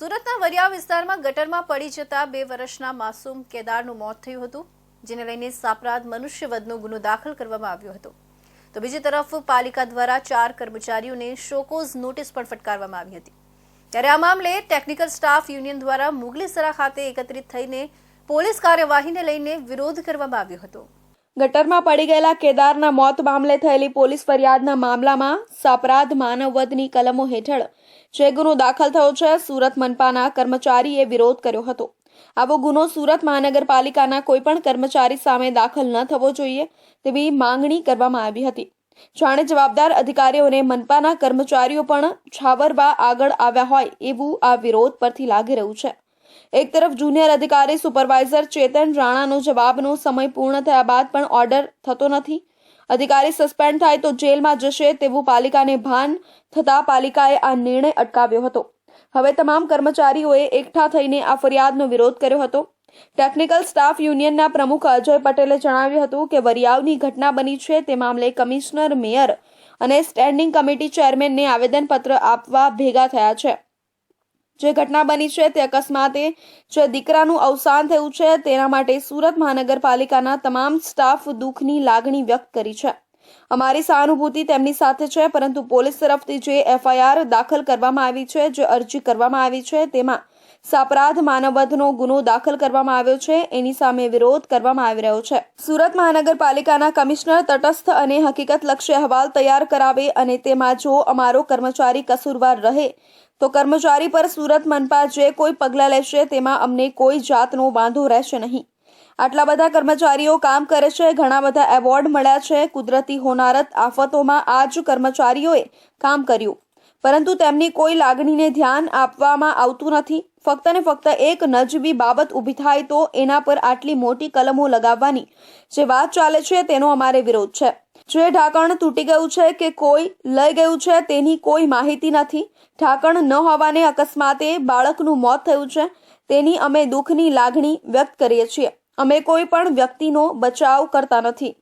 સુરતના વરિયા વિસ્તારમાં ગટરમાં પડી જતા બે વર્ષના માસૂમ કેદારનું મોત થયું હતું, જેને લઈને સાપરાધ મનુષ્યવધનો ગુનો દાખલ કરવામાં આવ્યો હતો. તો બીજી તરફ પાલિકા દ્વારા ચાર કર્મચારીઓને શોકોઝ નોટિસ પણ ફટકારવામાં આવી હતી. ત્યારે આ મામલે ટેકનિકલ સ્ટાફ યુનિયન દ્વારા મુગલીસરા ખાતે એકત્રિત થઈને પોલીસ કાર્યવાહીને લઈને વિરોધ કરવામાં આવ્યો હતો. ગટરમાં પડી ગયેલા કેદારના મોત મામલે થયેલી પોલીસ ફરિયાદના મામલામાં સાપરાધ માનવવધની કલમો હેઠળ જે ગુનો દાખલ થયો છે, સુરત મનપાના કર્મચારીએ વિરોધ કર્યો હતો. આવો ગુનો સુરત મહાનગરપાલિકાના કોઈપણ કર્મચારી સામે દાખલ ન થવો જોઈએ તેવી માંગણી કરવામાં આવી હતી. જાણે જવાબદાર અધિકારીઓને મનપાના કર્મચારીઓ પણ છાવરવા આગળ આવ્યા હોય એવું આ વિરોધ પરથી લાગી રહ્યું છે. એક તરફ જુનિયર અધિકારી સુપરવાઇઝર ચેતન રાણાનો જવાબનો સમય પૂર્ણ થયા બાદ પણ ઓર્ડર થતો નથી. અધિકારી સસ્પેન્ડ થાય તો જેલમાં જશે તેવું પાલિકાને ભાન થતાં પાલિકાએ આ નિર્ણય અટકાવ્યો હતો. હવે તમામ કર્મચારીઓએ એકઠા થઈને આ ફરિયાદનો વિરોધ કર્યો હતો. ટેકનિકલ સ્ટાફ યુનિયનના પ્રમુખ અજય પટેલે જણાવ્યું હતું કે વરિયાવની ઘટના બની છે તે મામલે કમિશનર મેયર અને સ્ટેન્ડિંગ કમિટી ચેરમેનને આવેદનપત્ર આપવા ભેગા થયા છે. જે ઘટના બની છે તે અકસ્માતે જે દીકરાનું અવસાન થયું છે, તેના માટે સુરત મહાનગરપાલિકાના તમામ સ્ટાફ દુઃખની લાગણી વ્યક્ત કરી છે. અમારી સહાનુભૂતિ તેમની સાથે છે, પરંતુ પોલીસ તરફથી જે એફઆઈઆર દાખલ કરવામાં આવી છે, જે અરજી કરવામાં આવી છે, તેમાં સાપરાધ માનવવધનો ગુનો દાખલ કરવામાં આવ્યો છે, એની સામે વિરોધ કરવામાં આવી રહ્યો છે. સુરત મહાનગરપાલિકાના કમિશનર તટસ્થ અને હકીકતલક્ષી અહેવાલ તૈયાર કરાવે અને તેમાં જો અમારો કર્મચારી કસૂરવાર રહે તો કર્મચારી પર સુરત મનપા જે કોઈ પગલાં લેશે, તેમાં અમને કોઈ જાતનો વાંધો રહેશે નહીં. આટલા બધા કર્મચારીઓ કામ કરે છે, ઘણા બધા એવોર્ડ મળ્યા છે, કુદરતી હોનારત આફતોમાં આ જ કર્મચારીઓએ કામ કર્યું. પરંતુ તેમની કોઈ લાગણીને ધ્યાન આપવામાં આવતું નથી. ફક્ત ને ફક્ત એક નજીવી બાબત ઊભી થાય તો એના પર આટલી મોટી કલમો લગાવવાની જે વાત ચાલે છે, તેનો અમારે વિરોધ છે. જે ઢાંકણ તૂટી ગયું છે કે કોઈ લઈ ગયું છે તેની કોઈ માહિતી નથી. ઢાંકણ ન હોવાને અકસ્માતે બાળકનું મોત થયું છે. તેની અમે દુઃખની લાગણી વ્યક્ત કરીએ છીએ. અમે કોઈ પણ વ્યક્તિનો બચાવ કરતા નથી.